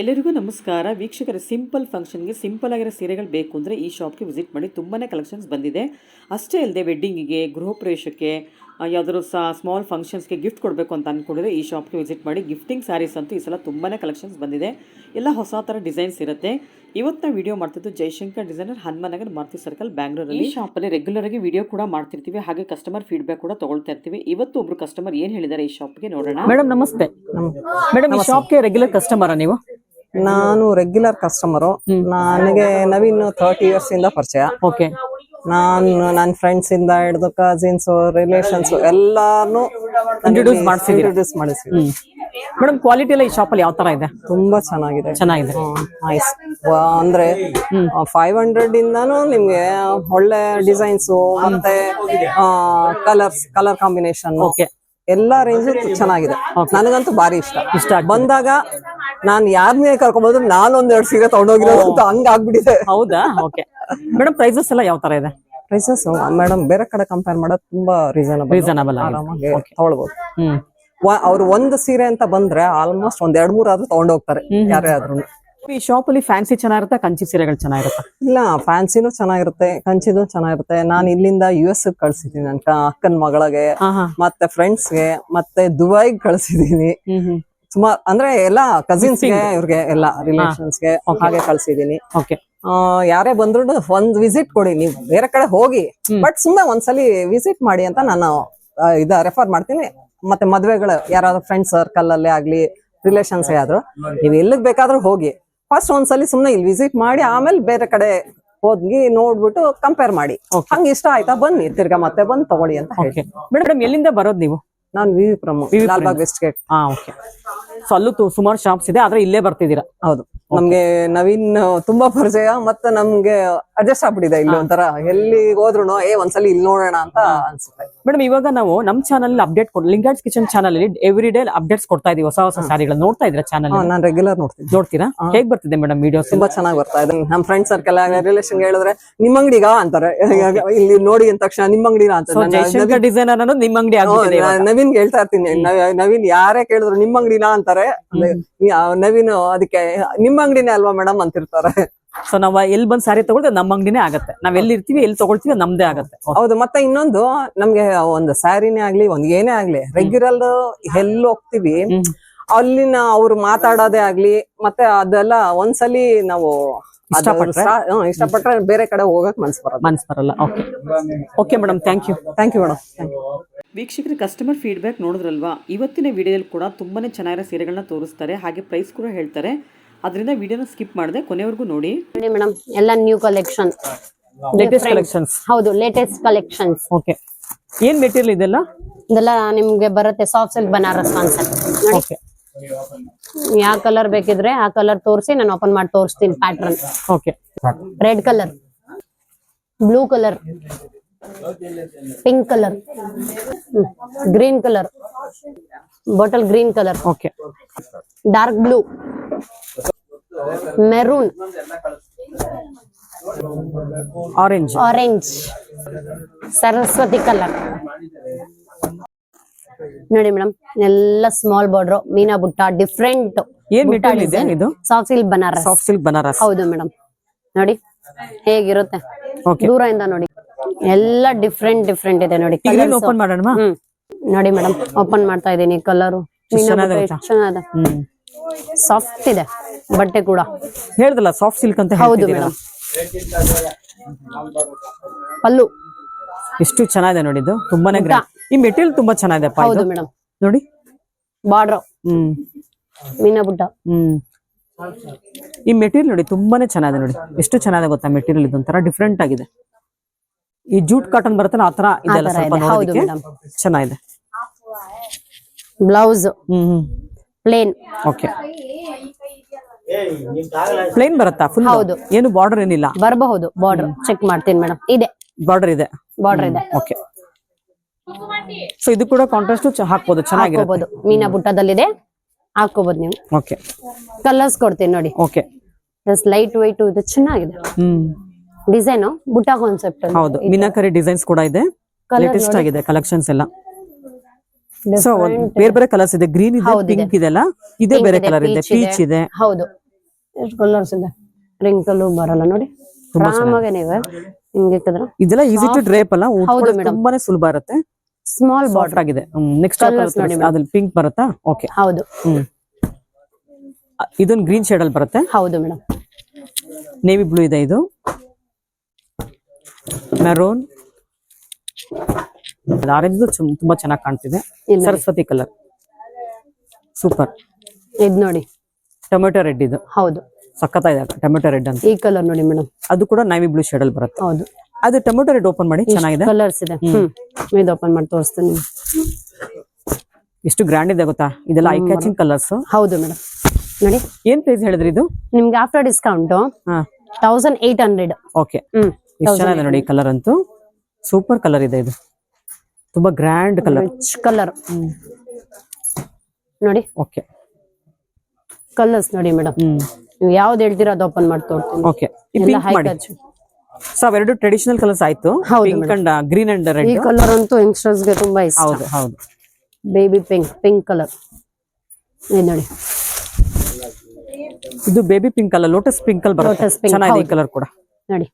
ಎಲ್ಲರಿಗೂ ನಮಸ್ಕಾರ. ವೀಕ್ಷಕರ ಸಿಂಪಲ್ ಫಂಕ್ಷನ್ಗೆ ಸಿಂಪಲ್ ಆಗಿರೋ ಸೀರೆಗಳು ಬೇಕು ಅಂದರೆ ಈ ಶಾಪ್ಗೆ ವಿಸಿಟ್ ಮಾಡಿ ತುಂಬಾ ಕಲೆಕ್ಷನ್ಸ್ ಬಂದಿದೆ. ಅಷ್ಟೇ ಅಲ್ಲದೆ ವೆಡ್ಡಿಂಗಿಗೆ ಗೃಹ ಪ್ರವೇಶಕ್ಕೆ ಯಾವುದಾದ್ರು ಸಹ ಸ್ಮಾಲ್ ಫಂಕ್ಷನ್ಸ್ಗೆ ಗಿಫ್ಟ್ ಕೊಡಬೇಕು ಅಂತ ಅಂದ್ಕೊಂಡಿದ್ರೆ ಈ ಶಾಪ್ಗೆ ವಿಸಿಟ್ ಮಾಡಿ ಗಿಫ್ಟಿಂಗ್ ಸ್ಯಾರೀಸ್ ಅಂತೂ ಈ ಸಲ ತುಂಬಾ ಕಲೆಕ್ಷನ್ಸ್ ಬಂದಿದೆ. ಎಲ್ಲ ಹೊಸ ಥರ ಡಿಸೈನ್ಸ್ ಇರುತ್ತೆ. ಇವತ್ತು ನಾವು ವಿಡಿಯೋ ಮಾಡ್ತಿದ್ದು ಜಯಶಂಕರ್ ಡಿಸೈನರ್ ಹನುಮನಗರ್ ಮಾರುತಿ ಸರ್ಕಲ್ ಬ್ಯಾಂಗ್ಳೂರಲ್ಲಿ. ಈ ಶಾಪಲ್ಲಿ ರೆಗ್ಯುಲರ್ ಆಗಿ ವಿಡಿಯೋ ಕೂಡ ಮಾಡ್ತಿರ್ತೀವಿ. ಹಾಗೆ ಕಸ್ಟಮರ್ ಫೀಡ್ಬ್ಯಾಕ್ ಕೂಡ ತಗೊಳ್ತಾ ಇರ್ತೀವಿ. ಇವತ್ತು ಒಬ್ರು ಕಸ್ಟಮರ್ ಏನು ಹೇಳಿದ್ದಾರೆ ಈ ಶಾಪ್ಗೆ ನೋಡೋಣ. ಮೇಡಮ್ ನಮಸ್ತೆ. ಮೇಡಮ್ ಈ ಶಾಪ್ಗೆ ರೆಗ್ಯುಲರ್ ಕಸ್ಟಮರ ನೀವು? ನಾನು ರೆಗ್ಯುಲರ್ ಕಸ್ಟಮರು ನನಗೆ ನವೀನ್ ಥರ್ಟಿ ಇಯರ್ಸ್ ಇಂದ ಪರಿಚಯ. ಓಕೆ. ನಾನು ನನ್ನ ಫ್ರೆಂಡ್ಸ್ ಇಂದ ಹಿಡಿದು ಕಸಿನ್ಸ್ ರಿಲೇಷನ್ಸ್ ಎಲ್ಲಾನು ಇಂಟ್ರೊಡ್ಯೂಸ್ ಮಾಡಿಸಿ ಇಂಟ್ರೊಡ್ಯೂಸ್ ಮಾಡಿಸಿ ಮೇಡಮ್ ಕ್ವಾಲಿಟಿ ಎಲ್ಲ ಈ ಶಾಪಲ್ಲಿ ಯಾವ ತರ ಇದೆ? ತುಂಬಾ ಚೆನ್ನಾಗಿದೆ. ಚೆನ್ನಾಗಿದೆ. ನೈಸ್ ಅಂದ್ರೆ ಫೈವ್ ಹಂಡ್ರೆಡ್ ಇಂದಾನು ನಿಮ್ಗೆ ಒಳ್ಳೆ ಡಿಸೈನ್ಸ್ ಮತ್ತೆ ಕಲರ್ಸ್ ಕಲರ್ ಕಾಂಬಿನೇಷನ್ ಓಕೆ. ಎಲ್ಲಾ ರೇಂಜ್ ಚೆನ್ನಾಗಿದೆ. ನನಗಂತೂ ಭಾರಿ ಇಷ್ಟ. ಇಷ್ಟ ಬಂದಾಗ ನಾನ್ ಯಾರನ್ನೇ ನಾನು ಒಂದೆರಡು ಸೀರೆ ತಗೊಂಡೋಗಿರೋದು ಅಂತ ಹಂಗ ಆಗ್ಬಿಟ್ಟಿದೆ ಹೌದಾ? ಓಕೆ. ಮೇಡಮ್ ಪ್ರೈಸಸ್ ಎಲ್ಲ ಯಾವ ತರ ಇದೆ? ಪ್ರೈಸಸ್ ಮೇಡಮ್ ಬೇರೆ ಕಡೆ ಕಂಪೇರ್ ಮಾಡೋದು ತುಂಬಾ ರೀಸನಬಲ್ ರೀಸನಬಲ್ ಆರಾಮಾಗಿ ತಗೊಳ್ಬಹುದು ಹ್ಮ್. ಅವ್ರು ಒಂದ್ ಸೀರೆ ಅಂತ ಬಂದ್ರೆ ಆಲ್ಮೋಸ್ಟ್ ಒಂದ್ ಎರಡ್ ಮೂರ್ ಆದ್ರೂ ತಗೊಂಡೋಗ್ತಾರೆ ಯಾರೇ ಆದ್ರೂ ಈ ಶಾಪ್ ಅಲ್ಲಿ ಫ್ಯಾನ್ಸಿ ಚೆನ್ನಾಗಿರುತ್ತೆ? ಕಂಚಿ ಸೀರೆಗಳು ಚೆನ್ನಾಗಿರುತ್ತೆ? ಇಲ್ಲ ಫ್ಯಾನ್ಸಿನೂ ಚೆನ್ನಾಗಿರುತ್ತೆ ಕಂಚಿನೂ ಚೆನ್ನಾಗಿರುತ್ತೆ. ನಾನು ಇಲ್ಲಿಂದ ಯು ಎಸ್ ಕಳ್ಸಿದೀನಿ ಅಂತ ಅಕ್ಕನ ಮಗಳಿಗೆ ಮತ್ತೆ ಫ್ರೆಂಡ್ಸ್ಗೆ ಮತ್ತೆ ದುಬೈಗೆ ಹ್ಮ್. ಸುಮಾರ್ ಅಂದ್ರೆ ಎಲ್ಲಾ ಕಸಿನ್ಸ್ಗೆ ಇವ್ರಿಗೆ ಎಲ್ಲ ರಿಲೇಷನ್ಸ್ಗೆ ಹಾಗೆ ಕಳ್ಸಿದೀನಿ. ಓಕೆ ಆ, ಯಾರೇ ಬಂದ್ರು ಒಂದ್ ವಿಸಿಟ್ ಕೊಡಿ ನೀವು ಬೇರೆ ಕಡೆ ಹೋಗಿ. ಬಟ್ ಸುಮ್ನೆ ಒಂದ್ಸಲಿ ವಿಸಿಟ್ ಮಾಡಿ ಅಂತ ನಾನು ಇದ ರೆಫರ್ ಮಾಡ್ತೀನಿ. ಮತ್ತೆ ಮದ್ವೆಗಳು ಯಾರಾದ್ರೂ ಫ್ರೆಂಡ್ ಸರ್ಕಲ್ ಅಲ್ಲೇ ಆಗ್ಲಿ ರಿಲೇಷನ್ಸ್ ಆದ್ರೂ ನೀವು ಎಲ್ಲಿಗ್ ಬೇಕಾದ್ರೂ ಹೋಗಿ. ಫಸ್ಟ್ ಒಂದ್ಸಲಿ ಸುಮ್ನೆ ಇಲ್ಲಿ ವಿಸಿಟ್ ಮಾಡಿ ಆಮೇಲೆ ಬೇರೆ ಕಡೆ ಹೋಗಿ ನೋಡ್ಬಿಟ್ಟು ಕಂಪೇರ್ ಮಾಡಿ. ಹಂಗ ಇಷ್ಟ ಆಯ್ತಾ ಬನ್ನಿ ತಿರ್ಗಾ ಮತ್ತೆ ಬಂದ್ ತಗೊಳ್ಳಿ ಅಂತ ಹೇಳಿ ಮೇಡಮ್ ಎಲ್ಲಿಂದ ಬರೋದು ನೀವು? ನಾನು ವಿ ಪ್ರಮೋ ಲಾಲ್ಬಾಗ್ ವೆಸ್ಟ್ ಗೇಟ್ ಹಾ ಓಕೆ ಸೊ ಅಲ್ಲೂ ತು- ಸುಮಾರು ಶಾಪ್ಸ್ ಇದೆ ಆದ್ರೆ ಇಲ್ಲೇ ಬರ್ತಿದ್ದೀರಾ? ಹೌದು. ನಮ್ಗೆ ನವೀನ್ ತುಂಬಾ ಪರಿಚಯ ಮತ್ತೆ ನಮ್ಗೆ ಅಡ್ಜಸ್ಟ್ ಆಗ್ಬಿಟ್ಟಿದೆ ಇಲ್ಲಿ ಒಂಥರ. ಎಲ್ಲಿ ಹೋದ್ರು ಏ ಒಂದ್ಸಲಿ ಇಲ್ಲಿ ನೋಡೋಣ ಅಂತ ಅನ್ಸುತ್ತೆ. ಮೇಡಮ್ ಇವಾಗ ನಾವು ನಮ್ ಚಾನಲ್ ಅಪ್ಡೇಟ್ ಕೊಡ್ ಲಿಂಗಾರ್ಡ್ಸ್ ಕಿಚನ್ ಚಾನಲ್ ಅಲ್ಲಿ ಎವ್ರಿ ಡೇ ಅಪ್ಡೇಟ್ಸ್ ಕೊಡ್ತಾ ಇದೀವಿ ಹೊಸ ಹೊಸ ಸ್ಯಾರಿಗಳು ನೋಡ್ತಾ ಇದ್ರ ಚಾನಲ್ ನಾನು ರೆಗ್ಯುಲರ್ ನೋಡ್ತೀನಿ. ನೋಡ್ತೀರಾ? ಹೇಗ್ ಬರ್ತಿದೆ ಮೇಡಮ್ ವಿಡಿಯೋಸ್ ತುಂಬಾ ಚೆನ್ನಾಗಿ ಬರ್ತಾ ಇದೆ. ನಮ್ ಫ್ರೆಂಡ್ ಸರ್ಕಲ್ ರಿಲೇಷನ್ ಹೇಳಿದ್ರೆ ನಿಮ್ ಅಂಗಡಿಗ? ಅಂತಾರೆ. ಇಲ್ಲಿ ನೋಡಿ ಅಂದ ತಕ್ಷಣ ನಿಮ್ ಅಂಗಡಿನ? ಅಂತ. ಡಿಸೈನರ್ ಅನ್ನೋದು ನಿಮ್ ಅಂಗಡಿ. ನವೀನ್ ಹೇಳ್ತಾ ಇರ್ತೀನಿ. ನವೀನ್ ಯಾರೇ ಕೇಳಿದ್ರು ನಿಮ್ ಅಂಗಡಿನ? ಅಂತಾರೆ. ನವೀನ್ ಅದಕ್ಕೆ ನಿಮ್ ಅಂಗಡಿನೇ ಅಲ್ವಾ ಮೇಡಮ್ ಅಂತಿರ್ತಾರೆ. ಸೊ ನಾವ್ ಎಲ್ಲಿ ಬಂದ್ ಸಾರಿ ತಗೊಳ್ತೀವಿ ನಮ್ಮ ಅಂಗಡಿನೇ ಆಗತ್ತೆ. ನಾವ್ ಎಲ್ಲಿ ಇರ್ತೀವಿ ಎಲ್ಲಿ ತಗೊಳ್ತೀವಿ ನಮ್ದೇ ಆಗತ್ತೆ. ಹೌದು ಮತ್ತೆ ಇನ್ನೊಂದು ನಮ್ಗೆ ಒಂದು ಸ್ಯಾರಿನೇ ಆಗ್ಲಿ ಒಂದ್ ಏನೇ ಆಗ್ಲಿ ರೆಗ್ಯುಲರ್ ಎಲ್ಲಿ ಹೋಗ್ತಿವಿ ಅಲ್ಲಿನ ಅವ್ರು ಮಾತಾಡೋದೇ ಆಗ್ಲಿ ಮತ್ತೆ ಅದೆಲ್ಲ ಒಂದ್ಸಲಿ ನಾವು ಇಷ್ಟಪಟ್ರೆ? ಬೇರೆ ಕಡೆ ಹೋಗಕ್ ಮನ್ಸ್ ಬರಲ್ಲ. ಮನ್ಸ್ ಬರಲ್ಲ. Okay okay madam thank you thank you madam ವೀಕ್ಷಕರ ಕಸ್ಟಮರ್ ಫೀಡ್ಬ್ಯಾಕ್ ನೋಡಿದ್ರಲ್ವಾ? ಇವತ್ತಿನ ವಿಡಿಯೋದಲ್ಲಿ ಕೂಡ ತುಂಬಾನೇ ಚೆನ್ನಾಗಿರೋ ಸೀರೆಗಳನ್ನ ತೋರಿಸ್ತಾರೆ. ಹಾಗೆ ಪ್ರೈಸ್ ಕೂಡ ಹೇಳ್ತಾರೆ. ಅದರಿಂದ ವಿಡಿಯೋನ ಸ್ಕಿಪ್ ಮಾಡಿದೆ ಕೊನೆವರೆಗೂ ನೋಡಿ. ನೋಡಿ ಮೇಡಮ್ ಎಲ್ಲ ನ್ಯೂ ಕಲೆಕ್ಷನ್ ಲೇಟೆಸ್ಟ್ ಕಲೆಕ್ಷನ್ಸ್ ಹೌದು ಲೇಟೆಸ್ಟ್ ಕಲೆಕ್ಷನ್ಸ್ ಓಕೆ ಏನ್ ಮೆಟೀರಿಯಲ್ ಇದೆಲ್ಲ? ಇದೆಲ್ಲ ನಿಮ್ಗೆ ಬರುತ್ತೆ ಸಾಫ್ಟ್ ಸಿಲ್ಕ್ ಬನಾರಸ್ ಕಾನ್ಸೆಪ್ಟ್ ನೋಡಿ. ಓಕೆ ಯಾವ ಕಲರ್ ಬೇಕಿದ್ರೆ ಆ ಕಲರ್ ತೋರಿಸಿ ನಾನು ಓಪನ್ ಮಾಡಿ ತೋರಿಸ್ತೀನಿ pattern okay red colour blue colour pink colour green colour bottle green colour okay dark blue maroon orange orange Saraswati colour ನೋಡಿ ಮೇಡಮ್ ಎಲ್ಲ ಸ್ಮಾಲ್ ಬಾರ್ಡರ್ ಮೀನಾ ಬುಟ್ಟ ಡಿಫ್ರೆಂಟ್ ಏನ್ ಇದೆ ಇದು? Soft silk Banaras soft silk Banaras ಹೌದು madam. ನೋಡಿ ಹೇಗಿರುತ್ತೆ? ಓಕೆ ದೂರದಿಂದ ನೋಡಿ. ಎಲ್ಲ ಡಿಫ್ರೆಂಟ್ ಡಿಫ್ರೆಂಟ್ ಇದೆ ನೋಡಿ ಓಪನ್ ಮಾಡೋಣ ಹ್ಮ್. ನೋಡಿ ಮೇಡಮ್ ಓಪನ್ ಮಾಡ್ತಾ ಇದೀನಿ ಕಲರ್ ಚೆನ್ನಾಗಿದೆ ಸಾಫ್ಟ್ ಇದೆ ಬಟ್ಟೆ ಕೂಡ. ಹೇಳ್ದಲ್ಲ ಸಾಫ್ಟ್ ಸಿಲ್ಕ್ ಅಂತ ಹೌದು ಮೇಡಮ್ ಪಲ್ಲು. ಎಷ್ಟು ಚೆನ್ನಾಗಿದೆ ನೋಡಿ ಇದು. ತುಂಬಾನೇ ಈ ಮೆಟೀರಿಯಲ್ ತುಂಬಾ ಚೆನ್ನಾಗಿದೆ ಹೌದು ಮೇಡಮ್ ನೋಡಿ. ಬಾರ್ಡರ್ ಹ್ಮ್. ಮೀನಾ ಬುಟ್ಟ. ಹ್ಮ್. ಈ ಮೆಟೀರಿಯಲ್ ನೋಡಿ ತುಂಬಾನೇ ಚೆನ್ನಾಗಿದೆ ನೋಡಿ. ಎಷ್ಟು ಚೆನ್ನಾಗಿದೆ ಗೊತ್ತಾ ಮೆಟೀರಿಯಲ್ ಇದೊಂಥರ? ಡಿಫ್ರೆಂಟ್ ಆಗಿದೆ. ಈ ಜೂಟ್ ಕಾಟನ್ ಬರುತ್ತಲ್ಲ ಇದೆಲ್ಲ ತರ ಸ್ವಲ್ಪ ಇದೆ. ಹೌದು ನೋಡೋದಕ್ಕೆ ಚೆನ್ನಾಗಿದೆ. ಬ್ಲೌಸ್. ಪ್ಲೇನ್. ಓಕೆ. ಪ್ಲೇನ್ ಬರುತ್ತಾ ಫುಲ್ ಹೌದು. ಏನು ಬಾರ್ಡರ್ ಏನಿಲ್ಲ? ಬರಬಹುದು ಬಾರ್ಡರ್ ಚೆಕ್ ಮಾಡ್ತೀನಿ ಮೇಡಮ್ ಇದೆ. ಬಾರ್ಡರ್ ಇದೆ. ಬಾರ್ಡರ್ ಇದೆ. ಓಕೆ. ಸೊ ಇದು ಕೂಡ ಕಾಂಟ್ರಾಸ್ಟ್ ಹಾಕ್ಬೋದು ಚೆನ್ನಾಗಿರಬಹುದು ಮೀನಾ ಬುಟ್ಟದಲ್ಲಿದೆ. ಹಾಕೋಬಹುದು ನೀವು. ಓಕೆ. ಕಲರ್ಸ್ ಕೊಡ್ತೀನಿ ನೋಡಿ. ಓಕೆ. ಲೈಟ್ ವೈಟ್ ಇದು ಚೆನ್ನಾಗಿದೆ. ಹ್ಮ್. ಡಿಸೈನ್ ಬುಟ್ಟ ಕಾನ್ಸೆಪ್ಟ್ ಹೌದು ಮೀನಾಕರಿ ಡಿಸೈನ್ಸ್ ಕೂಡ ಇದೆ. ಲೇಟೆಸ್ಟ್ ಆಗಿದೆ ಕಲೆಕ್ಷನ್ಸ್ ಎಲ್ಲ. ಸೊ ಬೇರೆ ಬೇರೆ ಕಲರ್ಸ್ ಇದೆ. ಗ್ರೀನ್ ಇದೆ ಪಿಂಕ್ ಇದೆ. ಅಲ್ಲ? ಇದೆಲ್ಲ ಇದೇ ಬೇರೆ ಕಲರ್ ಇದೆ. ಪೀಚ್ ಇದೆ. ಹೌದು. ಎಷ್ಟು ಕಲರ್ಸ್ ಇದೆ? ರಿಂಕಲ್ ಬರಲ್ಲ ನೋಡಿ. ಹಿಂಗೆ ಇಕ್ಕಿದ್ರೆ ಇದೆಲ್ಲ ಈಸಿ ಟು ಡ್ರೇಪ್ ಅಲ್ಲ? ತುಂಬಾನೇ ಸುಲಭ ಇರುತ್ತೆ ಸ್ಮಾಲ್ ಬಾರ್ಡರ್ ಬಾರ್ಡರ್ ಆಗಿದೆ. ನೆಕ್ಸ್ಟ್ ಅದ್ರಲ್ಲಿ ಪಿಂಕ್ ಬರುತ್ತಾ? ಓಕೆ ಹೌದು. ಹ್ಮ್. ಇದೊಂದು ಗ್ರೀನ್ ಶೇಡ್ ಅಲ್ಲಿ ಬರುತ್ತೆ. ಹೌದು ಮೇಡಮ್. ನೇವಿ ಬ್ಲೂ ಇದೆ ಇದು. ಮೆರೂನ್ ಆರೆಂಜ್ ತುಂಬಾ ಚೆನ್ನಾಗಿ ಕಾಣ್ತಿದೆ. ಸರಸ್ವತಿ ಕಲರ್ ಸೂಪರ್ ಇದ್ ನೋಡಿ. ಟೊಮೆಟೊ ರೆಡ್ ಇದು. ಹೌದು. ಸಖತ್ತಾಗಿದೆ ಟೊಮೆಟೊ ರೆಡ್ ಅಂತ. ಈ ಕಲರ್ ನೋಡಿ ಮೇಡಮ್ ಅದು ಕೂಡ ನೈವಿ ಬ್ಲೂ ಶೇಡ್ ಅಲ್ಲಿ ಬರುತ್ತೆ. ಹೌದು. ಅದು ಟೊಮೆಟೊ ರೆಡ್ ಓಪನ್ ಮಾಡಿ ಚೆನ್ನಾಗಿದೆ. ಕಲರ್ಸ್ ಇದೆ. ಇದು ಓಪನ್ ಮಾಡಿ ತೋರಿಸ್ತೀನಿ. ಎಷ್ಟು ಗ್ರ್ಯಾಂಡ್ ಇದೆ ಗೊತ್ತಾ? ಇದೆಲ್ಲ ಐ ಕ್ಯಾಚಿಂಗ್ ಕಲರ್ಸ್ ಹೌದು ಮೇಡಮ್ ನೋಡಿ. ಏನ್ ಪ್ರೈಸ್ ಹೇಳಿದ್ರಿ ಇದು? ನಿಮ್ಗೆ after discount thousand eight hundred okay ಹ್ಮ್. ಎಷ್ಟು ಚೆನ್ನಾಗಿದೆ ನೋಡಿ ಕಲರ್ ಅಂತೂ. ಸೂಪರ್ ಕಲರ್ ಇದೆ ಇದು. ತುಂಬಾ ಗ್ರ್ಯಾಂಡ್ ಕಲರ್ ರಿಚ್ ಕಲರ್ ನೋಡಿ. ಓಕೆ ಕಲರ್ಸ್ ನೋಡಿ ಮೇಡಮ್ ನೀವು ಯಾವ್ದು ಹೇಳ್ತೀರಾ ಅದು ಓಪನ್ ಮಾಡಿ ತೋರ್ತೀನಿ. ಓಕೆ ಸೊ ಅವೆರಡು ಟ್ರೆಡಿಷನಲ್ ಕಲರ್ಸ್ ಆಯ್ತು. Pink and green and red ಈ ಕಲರ್ ಅಂತೂ ಯಂಗ್ಸ್ಟರ್ಸ್ಗೆ ತುಂಬಾ ಇಷ್ಟ. ಹೌದು ಹೌದು. ಬೇಬಿ ಪಿಂಕ್ ಪಿಂಕ್ ಕಲರ್ ಇದು ನೋಡಿ. ಇದು ಬೇಬಿ ಪಿಂಕ್ ಅಲ್ಲ ಲೋಟಸ್ ಪಿಂಕ್ ಅಲ್ಲಿ ಬರುತ್ತೆ. ಚೆನ್ನಾಗಿದೆ ಈ. ಕಲರ್ ಕೂಡ. ನೋಡಿ.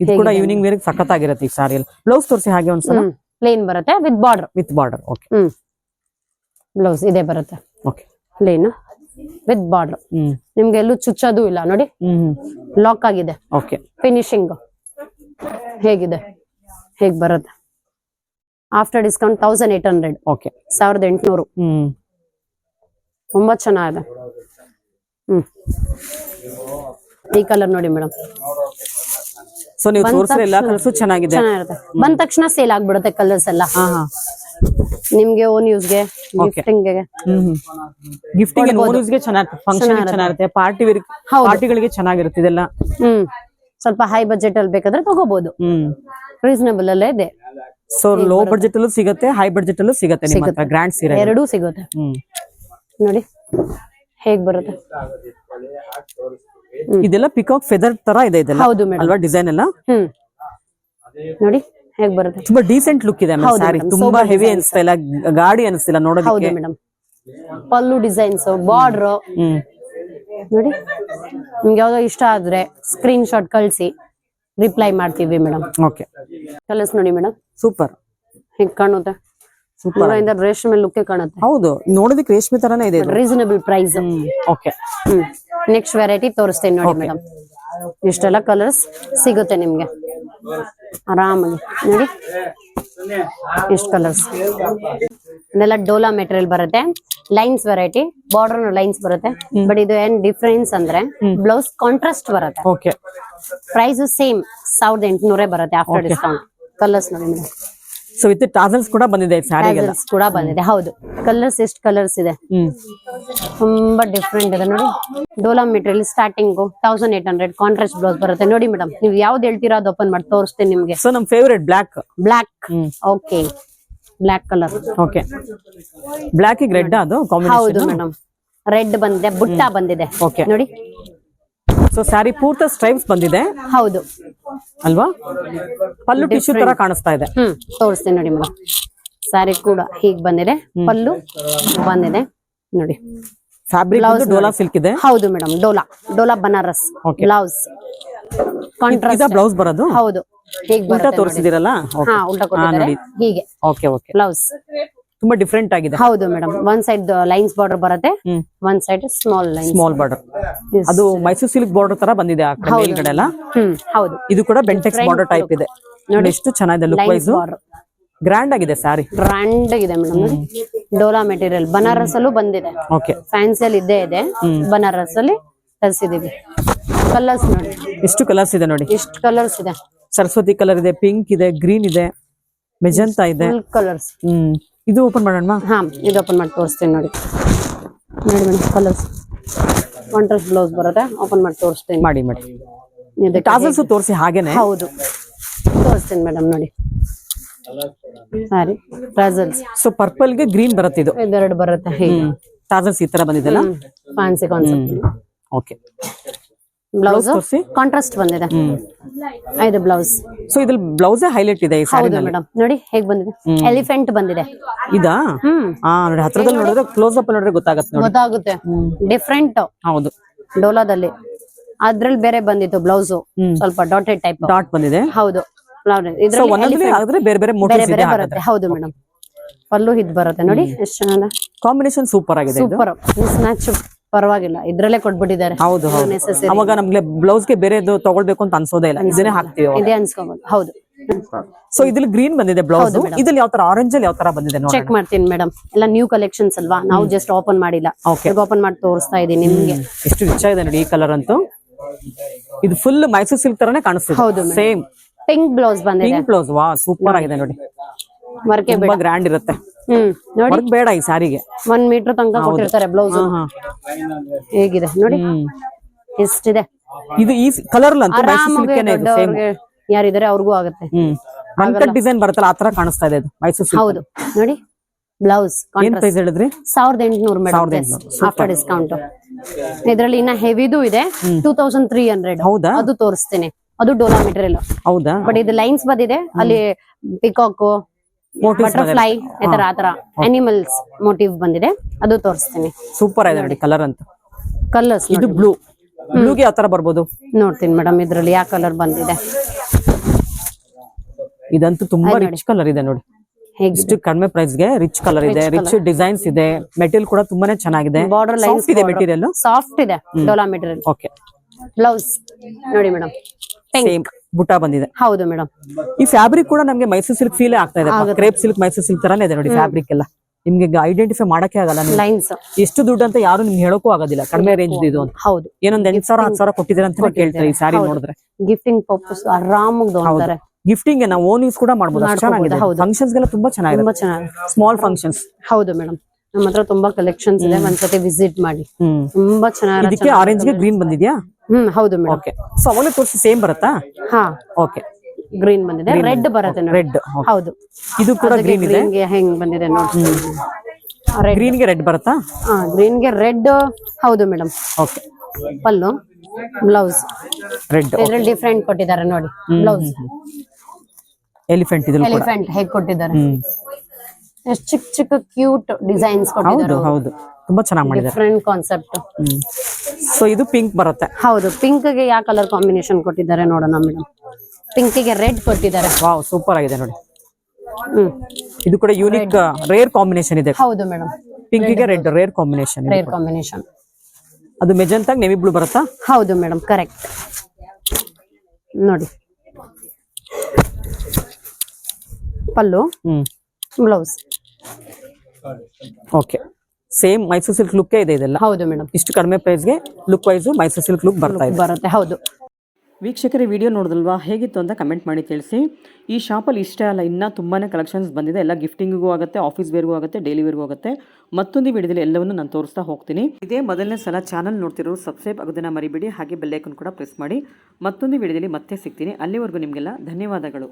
ಇದು ಕೂಡ ಈವ್ನಿಂಗ್ ವೇರ್ ಸಖತ್ತಾಗಿರುತ್ತೆ ಈ ಸಾರಿ ಬ್ಲೌಸ್ ತೋರಿಸಿ ಹಾಗೆ ಒಂದ್ಸಲ? ಪ್ಲೇನ್ ಬರುತ್ತೆ with border with border okay hmm. Blouse ಇದೆ ಬರುತ್ತೆ. ಓಕೆ ಪ್ಲೇನ್ ವಿತ್ ಬಾರ್ಡರ್ ನಿಮ್ಗೆ ಎಲ್ಲೂ ಚುಚ್ಚೋದು ಇಲ್ಲ ನೋಡಿ. ಲಾಕ್ ಆಗಿದೆ. ಓಕೆ ಫಿನಿಶಿಂಗ್ ಹೇಗಿದೆ? ಹೇಗ್ ಬರುತ್ತೆ? After discount thousand eight hundred okay ಸಾವಿರದ ಎಂಟುನೂರು. ಹ್ಮ್. ತುಂಬಾ ಚೆನ್ನಾಗಿದೆ. ಹ್ಮ್. ಈ ಕಲರ್ ನೋಡಿ ಮೇಡಮ್. ಸೊ ನೀವು ತೋರಿಸಿದ್ರೆ ಎಲ್ಲಾ ಕಲರ್ಸ್ ಚೆನ್ನಾಗಿದೆ. ಚೆನ್ನಾಗಿರುತ್ತೆ. ಬಂದ ತಕ್ಷಣ ಸೇಲ್ ಆಗ್ಬಿಡುತ್ತೆ ಕಲರ್ಸ್ ಎಲ್ಲ. ಹಾ ಹಾ. ನಿಮ್ಗೆ ಓನ್ ಯೂಸ್ಗೆ ಗಿಫ್ಟಿಂಗ್ಗೆ ಹ್ಮ್ ಗಿಫ್ಟಿಂಗ್ಗೆ ಚೆನ್ನಾಗಿ ಫಂಕ್ಷನ್ ಚೆನ್ನಾಗಿರುತ್ತೆ. Party wear. ಪಾರ್ಟಿಗಳಿಗೆ ಚೆನ್ನಾಗಿರುತ್ತೆ ಇದೆಲ್ಲ. ಹ್ಮ್. ಸ್ವಲ್ಪ ಹೈ ಬಜೆಟ್ ಅಲ್ಲಿ ಬೇಕಾದ್ರೆ ತಗೋಬಹುದು ಹ್ಮ್. ರೀಸನಬಲ್ ಅಲ್ಲೇ ಇದೆ. ಸೊ ಲೋ ಬಜೆಟ್ ಅಲ್ಲೂ ಸಿಗುತ್ತೆ ಹೈ ಬಜೆಟ್ ಅಲ್ಲೂ ಸಿಗುತ್ತೆ ನಿಮ್ಮ ಹತ್ರ ಗ್ರ್ಯಾಂಡ್ ಸೀರೆ. ಎರಡೂ ಸಿಗುತ್ತೆ. ಹ್ಮ್. ನೋಡಿ ಹೇಗ್ ಬರುತ್ತೆ. ಇದೆಲ್ಲ ಪಿಕಾಕ್ ಫೆದರ್ ತರ ಇದೆ ಇದೆಲ್ಲ. ಹೌದು ಮೇಡಮ್ ಅಲ್ವಾ ಡಿಸೈನ್ ಎಲ್ಲ? ಹ್ಮ್. ನೋಡಿ ಹೇಗ್ ಬರುತ್ತೆ? ತುಂಬಾ ಡೀಸೆಂಟ್ ಲುಕ್ ಇದೆ ಹೌದು ಸಾರಿ madam, ತುಂಬಾ sober ಹೆವಿ designs. ಅನಿಸ್ತಾ ಇಲ್ಲ ಗಾಡಿ ಅನಿಸ್ತಿಲ್ಲ ಹೌದು ನೋಡೋದಕ್ಕೆ ಮೇಡಮ್ ಪಲ್ಲು ಡಿಸೈನ್ಸ್ ಬಾರ್ಡರ್ ಹ್ಮ್. ನೋಡಿ ನಿಮ್ಗೆ ಯಾವ್ದೋ ಇಷ್ಟ ಆದ್ರೆ ಸ್ಕ್ರೀನ್ ಶಾಟ್ ಕಳ್ಸಿ ರಿಪ್ಲೈ ಮಾಡ್ತೀವಿ ಮೇಡಮ್ ಓಕೆ ಕಲರ್ಸ್ ನೋಡಿ ಮೇಡಮ್ ಸೂಪರ್ ಹೆಂಗ್ ಕಾಣುತ್ತೆ? ಸೂಪರ್ ಇಂದ ರೇಷ್ಮೆ ಲುಕ್ ಕಾಣುತ್ತೆ. ಹೌದು ನೋಡೋದಕ್ಕೆ ರೇಷ್ಮೆ ತರಾನೇ ಇದೆ ಇದು. ರೀಸನಬಲ್ ಪ್ರೈಸ್ ಓಕೆ ಹ್ಮ್. ನೆಕ್ಸ್ಟ್ ವೆರೈಟಿ ತೋರಿಸ್ತೇನೆ ನೋಡಿ ಮೇಡಮ್ ಇಷ್ಟೆಲ್ಲ ಕಲರ್ಸ್ ಸಿಗುತ್ತೆ ನಿಮ್ಗೆ. ಆರಾಮಾಗಿ. ನೋಡಿ. ಇಷ್ಟು ಕಲರ್ಸ್ ಇದೆಲ್ಲ ಡೋಲಾ ಮೆಟೀರಿಯಲ್ ಬರುತ್ತೆ. ಲೈನ್ಸ್ ವೆರೈಟಿ ಬಾರ್ಡರ್ ಲೈನ್ಸ್ ಬರುತ್ತೆ. ಬಟ್ ಇದು ಏನ್ ಡಿಫ್ರೆನ್ಸ್ ಅಂದ್ರೆ ಬ್ಲೌಸ್ ಕಾಂಟ್ರಾಸ್ಟ್ ಬರುತ್ತೆ. ಓಕೆ ಪ್ರೈಸ್ ಸೇಮ್ ಸಾವಿರದ ಎಂಟುನೂರೇ ಬರುತ್ತೆ ಆಫ್ಟರ್ ಡಿಸ್ಕೌಂಟ್ ಕಲರ್ಸ್ ನೋಡಿ ಮೇಡಮ್ ಸೊ ವಿತ್ ಟಾಸಲ್ಸ್ ಕೂಡ ಬಂದಿದೆ ಸ್ಯಾರಿಗೆಲ್ಲ ಕೂಡ ಬಂದಿದೆ. ಹೌದು. ಕಲರ್ಸ್ ಎಷ್ಟು ಕಲರ್ಸ್ ಇದೆ? ಹ್ಮ್. ತುಂಬಾ ಡಿಫ್ರೆಂಟ್ ಇದೆ ನೋಡಿ. Dola material starting thousand eight hundred contrast blouse ಬರುತ್ತೆ. ನೋಡಿ ಮೇಡಮ್ ನೀವು ಯಾವ್ದು ಹೇಳ್ತೀರಾ ಅದು ಓಪನ್ ಮಾಡಿ ತೋರಿಸ್ತೇನೆ ನಿಮ್ಗೆ. ಸೊ ನಮ್ ಫೇವ್ರೇಟ್ ಬ್ಲಾಕ್ ಬ್ಲಾಕ್ ಹ್ಮ್. Okay black colour okay black red ಅದು? ಹೌದು ಕಾಂಬಿನೇಷನ್ ಮೇಡಮ್ ರೆಡ್ ಬಂದಿದೆ ಬುಟ್ಟ ಬಂದಿದೆ. Okay. ನೋಡಿ. ಸೊ ಸ್ಯಾರಿ ಪೂರ್ತಿ ಸ್ಟ್ರೈಪ್ಸ್ ಬಂದಿದೆ. ಹೌದು. ಅಲ್ವಾ? ಪಲ್ಲು ಟಿಶ್ಯೂ ತರ ಕಾಣಿಸ್ತಾ ಇದೆ. ಹ್ಮ್ ತೋರಿಸ್ತೇನೆ ನೋಡಿ ಮೇಡಮ್. ಸ್ಯಾರಿ ಕೂಡ ಹೀಗ್ ಬಂದಿದೆ. ಪಲ್ಲು ಬಂದಿದೆ. ನೋಡಿ. ಫ್ಯಾಬ್ರಿಕ್ ಡೋಲಾ ಸಿಲ್ಕ್ ಇದೆ? ಹೌದು madam Dola. Dola Banaras. Blouse contrast blouse ಬರೋದು? ಹೌದು. ಹೀಗೆ ಉಲ್ಟಾ ತೋರಿಸಿದಿರಲ್ಲ ಹಾ ಉಲ್ಟಾ ಕೊಟ್ಟಿದ್ದಾರೆ. ಹೀಗೆ. ಓಕೆ ಓಕೆ ಬ್ಲೌಸ್ ತುಂಬಾ ಡಿಫ್ರೆಂಟ್ ಆಗಿದೆ. ಹೌದು madam one side lines border ಬರುತ್ತೆ. ಒನ್ ಒಂದ್ side small line small border ಅದು ಮೈಸೂರ್ ಸಿಲ್ಕ್ ಬಾರ್ಡರ್ ತರ ಬಂದಿದೆ ಆ ಕಡೆ ಎಲ್ಲ ಹೌದು. ಇದು ಕೂಡ ಬೆಂಟೆಕ್ಸ್ ಬಾರ್ಡರ್ ಟೈಪ್ ಇದೆ. ನೋಡಿ ಎಷ್ಟು ಚೆನ್ನಾಗಿದೆ ಲುಕ್ ವೈಸ್ ಗ್ರ್ಯಾಂಡ್ ಆಗಿದೆ ಸ್ಯಾರಿ ಗ್ರ್ಯಾಂಡ್ ಆಗಿದೆ ಮೇಡಮ್ ನೋಡಿ ಡೋಲಾ ಮೆಟೀರಿಯಲ್ ಬನಾರಸ್ ಅಲ್ಲೂ ಬಂದಿದೆ. ಓಕೆ ಫ್ಯಾನ್ಸಿ ಅಲ್ಲಿ ಇದ್ದೇ ಇದೆ. ಬನಾರಸ್ ಅಲ್ಲಿ ತರಿಸಿದೀವಿ. ಕಲರ್ಸ್ ನೋಡಿ. ಎಷ್ಟು ಕಲರ್ಸ್ ಇದೆ ನೋಡಿ. ಎಷ್ಟು ಕಲರ್ಸ್ ಇದೆ. ಸರಸ್ವತಿ ಕಲರ್ ಇದೆ ಪಿಂಕ್ ಇದೆ ಗ್ರೀನ್ ಇದೆ ಮೆಜಂತಾ ಇದೆ. ಕಲರ್ಸ್ ಹ್ಮ್. ಇದು ಓಪನ್ ಮಾಡೋಣ? ಹಾ ಇದು ಓಪನ್ ಮಾಡಿ ತೋರಿಸ್ತೀನಿ ನೋಡಿ. ನೋಡಿ ಮೇಡಮ್ ಕಲರ್ಸ್ ಡ್ರೆಸ್ ಬ್ಲೌಸ್ ಬರುತ್ತೆ ಓಪನ್ ಮಾಡಿ ತೋರಿಸ್ತೀನಿ. ಮಾಡಿ ಮಾಡಿ. ಇದಕ್ಕೆ ಟಾಸಲ್ಸ್ ತೋರಿಸಿ ಹಾಗೇನೆ? ಹೌದು. ತೋರಿಸ್ತೀನಿ ಮೇಡಮ್ ನೋಡಿ. ಸಾರಿ ಟಾಸಲ್ಸ್ ಸೊ ಪರ್ಪಲ್ಗೆ ಗ್ರೀನ್ ಬರುತ್ತೆ ಇದು? ಇದೆರಡು ಬರುತ್ತೆ ಟಾಸಲ್ಸ್ ಈ ತರ ಬಂದಿದೆಲ್ಲ ಫ್ಯಾನ್ಸಿ ಕಾನ್ಸೆಪ್ಟ್ ಓಕೆ ಬ್ಲೌಸ್ ತೋರ್ಸಿ. ಕಾಂಟ್ರಾಸ್ಟ್ ಬಂದಿದೆ. ಇದು ಬ್ಲೌಸ್ ಸೊ ಇದ್ರಲ್ಲಿ ಬ್ಲೌಸ್ ಹೈಲೈಟ್ ಇದೆ ಈ ಹೌದು ಮೇಡಮ್ ನೋಡಿ ಹೇಗ್ ಬಂದಿದೆ? ಎಲಿಫೆಂಟ್ ಬಂದಿದೆ. ಇದಾ? ಹಾ ನೋಡಿ ಹತ್ರದಲ್ಲಿ ನೋಡಿದ್ರೆ ಕ್ಲೋಸ್ ಅಪ್ ನೋಡಿದ್ರೆ ಗೊತ್ತಾಗುತ್ತೆ ನೋಡಿ. ಗೊತ್ತಾಗುತ್ತೆ. ಡಿಫ್ರೆಂಟ್ ಹೌದು. ಡೋಲಾದಲ್ಲಿ. ಅದ್ರಲ್ಲಿ ಬೇರೆ ಬಂದಿತ್ತು ಬ್ಲೌಸ್ ಸ್ವಲ್ಪ ಡಾಟೆಡ್ ಟೈಪ್ ಡಾಟ್ ಬಂದಿದೆ? ಹೌದು. ಸೊ ಇದ್ರಲ್ಲಿ ಒಂದೊಂದ್ರಲ್ಲಿ elephant. ಆದ್ರೆ ಬೇರೆ ಬೇರೆ ಬೇರೆ ಮೋಟಿವ್ಸ್ ಬೇರೆ ಇದೆ ಬರುತ್ತೆ. ಹೌದು ಮೇಡಮ್ ಪಲ್ಲು ಇದ್ ಬರುತ್ತೆ. ನೋಡಿ ಎಷ್ಟು ಚೆನ್ನಾಗ ಕಾಂಬಿನೇಷನ್ ಸೂಪರ್ ಆಗಿದೆ ಇದು. ಸೂಪರ್ ಮಿಸ್ ಪರವಾಗಿಲ್ಲ ಇದ್ರಲ್ಲೇ ಕೊಟ್ಬಿಟ್ಟಿದ್ದಾರೆ. ಹೌದು ಹೌದು. Necessary. ಅವಾಗ ನಮ್ಗೆ ಬ್ಲೌಸ್ಗೆ ಬೇರೆದು ತಗೊಳ್ಬೇಕು ಅಂತ ಅನ್ಸೋದೇ ಇಲ್ಲ. ಇದನ್ನೇ ಹಾಕ್ತೀವಿ ಇದೇ ಅನ್ಸ್ಕೋಬಹುದು ಹೌದು. ಸೊ ಇದ್ರಲ್ಲಿ ಗ್ರೀನ್ ಬಂದಿದೆ ಬ್ಲೌಸ್ ಇದ್ರಲ್ಲಿ ಯಾವ ತರ ಆರೆಂಜ್ ಅಲ್ಲಿ ಯಾವ ತರ ಬಂದಿದೆ ನೋಡಿ ಚೆಕ್ ಮಾಡ್ತೀನಿ ಮೇಡಮ್ ಎಲ್ಲ ನ್ಯೂ ಕಲೆಕ್ಷನ್ಸ್ ಅಲ್ವಾ? ನಾವು ಜಸ್ಟ್ ಓಪನ್ ಮಾಡಿಲ್ಲ. Okay. ಓಪನ್ ಮಾಡಿ ತೋರಿಸ್ತಾ ಇದೀನಿ ನಿಮ್ಗೆ. ಎಷ್ಟು ರಿಚ್ ಆಗಿದೆ ನೋಡಿ ಈ ಕಲರ್ ಅಂತೂ. ಇದು ಫುಲ್ ಮೈಸೂರ್ ಸಿಲ್ಕ್ ತರನೇ ಕಾಣಿಸ್ತಿದೆ. ಹೌದು madam. ಸೇಮ್ ಪಿಂಕ್ ಬ್ಲೌಸ್ ಬಂದಿದೆ. ಪಿಂಕ್ ಬ್ಲೌಸ್ ವಾ ಸೂಪರ್ ಆಗಿದೆ ನೋಡಿ. ಮರ್ಕೆ ತುಂಬಾ ಗ್ರ್ಯಾಂಡ್ ಇರುತ್ತೆ. ಹ್ಮ್ ನೋಡಿ. ಬೇಡ ಈ ಸಾರಿಗೆ. ಒಂದ್ ಮೀಟರ್ ತನಕ ಕೊಟ್ಟಿರ್ತಾರೆ ಬ್ಲೌಸ್ ಹೇಗಿದೆ ನೋಡಿ. ಎಷ್ಟಿದೆ? ಇದು ಈ ಕಲರ್ ಯಾರಿದ್ದಾರೆ ಅವ್ರಿಗೂ ಆಗುತ್ತೆ. ಡಿಸೈನ್ ಬರುತ್ತಲ್ಲ ಆತರ ಕಾಣಿಸ್ತಾ ಇದೆ ಮೈಸೂರ್ ಹೌದು. ನೋಡಿ ಬ್ಲೌಸ್ ಏನ್ ಪ್ರೈಸ್ ಹೇಳಿದ್ರಿ? ಸಾವಿರದ ಎಂಟುನೂರು ಮೇಡಮ್. ಆಫ್ಟರ್ ಡಿಸ್ಕೌಂಟ್ ಇದ್ರಲ್ಲಿ ಇನ್ನ ಹೆವಿದು ಇದೆ. ಟೂ ತೌಸಂಡ್ ತ್ರೀ ಹಂಡ್ರೆಡ್ ಹೌದಾ? ಅದು ತೋರಿಸ್ತೀನಿ. ಅದು ಡೋಲಾ ಮೆಟೀರಿಯಲ್. ಹೌದಾ? ಬಟ್ ಇದು ಲೈನ್ಸ್ ಬಂದಿದೆ. ಅಲ್ಲಿ ಪಿಕಾಕ್ ಬಟರ್ಫ್ಲೈ ಈ ತರ ಆತರ ಅನಿಮಲ್ಸ್ ಮೋಟಿವ್ ಬಂದಿದೆ. ಅದು ತೋರಿಸ್ತೀನಿ. ಸೂಪರ್ ಇದೆ ನೋಡಿ ಕಲರ್ ಅಂತ. ಕಲರ್ಸ್ ಇದು ಬ್ಲೂ ಬ್ಲೂಗೆ ಯಾವ ತರ ಬರ್ಬೋದು? ನೋಡ್ತೀನಿ ಮೇಡಮ್ ಇದ್ರಲ್ಲಿ ಯಾವ ಕಲರ್ ಬಂದಿದೆ. ಇದಂತೂ ತುಂಬಾ ರಿಚ್ ಕಲರ್ ಇದೆ ನೋಡಿ. ಇಷ್ಟು ಕಡಿಮೆ ಪ್ರೈಸ್ಗೆ ರಿಚ್ ಕಲರ್ ಇದೆ ರಿಚ್ ಡಿಸೈನ್ಸ್ ಇದೆ ಮೆಟೀರಿಯಲ್ ಕೂಡ ತುಂಬಾನೇ ಚೆನ್ನಾಗಿದೆ. ಬಾರ್ಡರ್ ಲೈನ್ಸ್ ಇದೆ ಮೆಟೀರಿಯಲ್ ಸಾಫ್ಟ್ ಇದೆ ಡೋಲಾ ಮೆಟೀರಿಯಲ್ ಓಕೆ ಬ್ಲೌಸ್ ನೋಡಿ ಮೇಡಮ್ ಸೇಮ್ ಬುಟ್ಟ ಬಂದಿದೆ. ಹೌದು ಮೇಡಮ್ ಈ ಫ್ಯಾಬ್ರಿಕ್ ಕೂಡ ನಮ್ಗೆ ಮೈಸೂರು ಸಿಲ್ಕ್ ಫೀಲ್ ಆಗ್ತಾ ಇದೆ. ಕ್ರೇಪ್ ಸಿಲ್ಕ್ ಮೈಸೂರು ಸಿಲ್ಕ್ ತರಾನೇ ಇದೆ ನೋಡಿ ಫ್ಯಾಬ್ರಿಕ್ ಎಲ್ಲ. ನಿಮ್ಗೆ ಐಡೆಂಟಿಫೈ ಮಾಡಕ್ಕೆ ಆಗಲ್ಲ ಲೈನ್ಸ್ ಎಷ್ಟು ದುಡ್ಡು ಅಂತ ಯಾರು ನಿಮ್ಗೆ ಹೇಳಕ್ಕೂ ಆಗೋದಿಲ್ಲ. ಕಡಿಮೆ ರೇಂಜ್ ಇದು ಅಂತ. ಹೌದು. ಏನೊಂದ್ ಎಂಟ್ ಸಾವಿರ ಹತ್ತು ಸಾವಿರ ಕೊಟ್ಟಿದ್ದೀರಾ ಅಂತ ಕೇಳ್ತಾರೆ ಈ ಸಾರಿ ನೋಡಿದ್ರೆ. ಗಿಫ್ಟಿಂಗ್ ಪರ್ಪಸ್ ಆರಾಮಾಗಿ ಗಿಫ್ಟಿಂಗ್ ನಾವು ಓನ್ ಯೂಸ್ ಕೂಡ ಮಾಡಬಹುದು ಚೆನ್ನಾಗಿದೆ. ಹೌದು. ಫಂಕ್ಷನ್ಸ್ ಗೆಲ್ಲ ತುಂಬಾ ಚೆನ್ನಾಗಿದೆ. ತುಂಬಾ ಚೆನ್ನಾಗಿ ಸ್ಮಾಲ್ ಫಂಕ್ಷನ್ಸ್ ಹೌದು ಮೇಡಮ್ ನಮ್ಮ ಹತ್ರ ತುಂಬಾ ಕಲೆಕ್ಷನ್ಸ್ ಇದೆ. ಒಂದ್ಸತಿ ವಿಸಿಟ್ ಮಾಡಿ. ತುಂಬಾ ಚೆನ್ನಾಗಿ ಇದಕ್ಕೆ ಆರೆಂಜ್ಗೆ ಗ್ರೀನ್ ಬಂದಿದ್ಯಾ? ಹ್ಮ್ ಹೌದು ಮೇಡಮ್. ಓಕೆ ಸೊ ಅವಾಗಲೇ ತೋರಿಸಿ ಸೇಮ್ ಬರುತ್ತಾ? ಹಾ. ಓಕೆ ಗ್ರೀನ್ ಬಂದಿದೆ. ರೆಡ್ ಬರುತ್ತೆ ನೋಡಿ. ರೆಡ್ ಹೌದು. ಇದು ಕೂಡ ಗ್ರೀನ್ ಇದೆ? ಹೆಂಗ್ ಬಂದಿದೆ ನೋಡಿ. ರೆಡ್ ಗ್ರೀನ್ಗೆ ರೆಡ್ ಬರುತ್ತಾ? ಹಾ ಗ್ರೀನ್ಗೆ ರೆಡ್ ಹೌದು madam. Okay pallu blouse red ಇದ್ರಲ್ಲಿ ಡಿಫ್ರೆಂಟ್ ಕೊಟ್ಟಿದ್ದಾರೆ ನೋಡಿ ಬ್ಲೌಸ್ ಎಲಿಫೆಂಟ್ ಇದ್ರಲ್ಲಿ ಕೂಡ. ಎಲಿಫೆಂಟ್ ಹೇಗ್ ಕೊಟ್ಟಿದ್ದಾರೆ? ಹ್ಮ್. ಎಷ್ಟು ಚಿಕ್ಕ ಚಿಕ್ಕ ಕ್ಯೂಟ್ ಡಿಸೈನ್ಸ್ ಕೊಟ್ಟಿದ್ದಾರೆ ಹೌದು ಹೌದು. ತುಂಬಾ ಚೆನ್ನಾಗಿ ಮಾಡಿದ್ದಾರೆ ಫ್ರೆಂಡ್ ಕಾನ್ಸೆಪ್ಟ್ ಸೊ ಇದು ಪಿಂಕ್ ಬರುತ್ತೆ. ಹೌದು ಪಿಂಕ್ಗೆ ಯಾವ ಕಲರ್ ಕಾಂಬಿನೇಷನ್ ಕೊಟ್ಟಿದ್ದಾರೆ ನೋಡೋಣ ಮೇಡಮ್ ಪಿಂಕ್ಗೆ ರೆಡ್ ಕೊಟ್ಟಿದ್ದಾರೆ. ವಾವ್ ಸೂಪರ್ ಆಗಿದೆ ನೋಡಿ. ಇದು ಕೂಡ ಯೂನಿಕ್ ರೇರ್ ಕಾಂಬಿನೇಷನ್ ಇದೆ. ಹೌದು madam ಪಿಂಕ್ಗೆ red rare combination rare combination ಅದು ಮೆಜೆಂತಾಗ್ ನೆವಿ ಬ್ಲೂ ಬರುತ್ತಾ? ಹೌದು ಮೇಡಮ್ ಕರೆಕ್ಟ್ ನೋಡಿ. ಪಲ್ಲು ಹ್ಮ್. Blouse okay same Mysuru silk look ಇದೆ ಇದೆಲ್ಲ. ಹೌದು ಮೇಡಮ್ ಇಷ್ಟು ಕಡಿಮೆ ಪ್ರೈಸ್ಗೆ look wise Mysuru silk look ಬರ್ತಾ ಇದೆ. ಬರುತ್ತೆ ಹೌದು. ವೀಕ್ಷಕರೇ ವಿಡಿಯೋ ನೋಡಿದಲ್ವಾ ಹೇಗಿತ್ತು ಅಂತ ಕಮೆಂಟ್ ಮಾಡಿ ತಿಳಿಸಿ. ಈ ಶಾಪಲ್ಲಿ ಇಷ್ಟೇ ಅಲ್ಲ ಇನ್ನೂ ತುಂಬಾ ಕಲೆಕ್ಷನ್ಸ್ ಬಂದಿದೆ. ಎಲ್ಲ ಗಿಫ್ಟಿಂಗಿಗೂ ಆಗುತ್ತೆ ಆಫೀಸ್ ವೇರ್ಗೂ ಆಗುತ್ತೆ ಡೈಲಿ ವೇರ್ಗೂ ಆಗುತ್ತೆ. ಮತ್ತೊಂದು ವಿಡಿಯೋದಲ್ಲಿ ಎಲ್ಲವನ್ನು ನಾನು ತೋರಿಸ್ತಾ ಹೋಗ್ತೀನಿ. ಇದೇ ಮೊದಲನೇ ಸಲ ಚಾನಲ್ ನೋಡ್ತಿರೋ ಸಬ್ಸ್ಕ್ರೈಬ್ ಆಗೋದನ್ನು ಮರಿಬೇಡಿ. ಹಾಗೆ ಬೆಲ್ಲೈಕನ್ ಕೂಡ ಪ್ರೆಸ್ ಮಾಡಿ. ಮತ್ತೊಂದು ವಿಡಿಯೋದಲ್ಲಿ ಮತ್ತೆ ಸಿಗ್ತೀನಿ. ಅಲ್ಲಿವರೆಗೂ ನಿಮಗೆಲ್ಲ ಧನ್ಯವಾದಗಳು.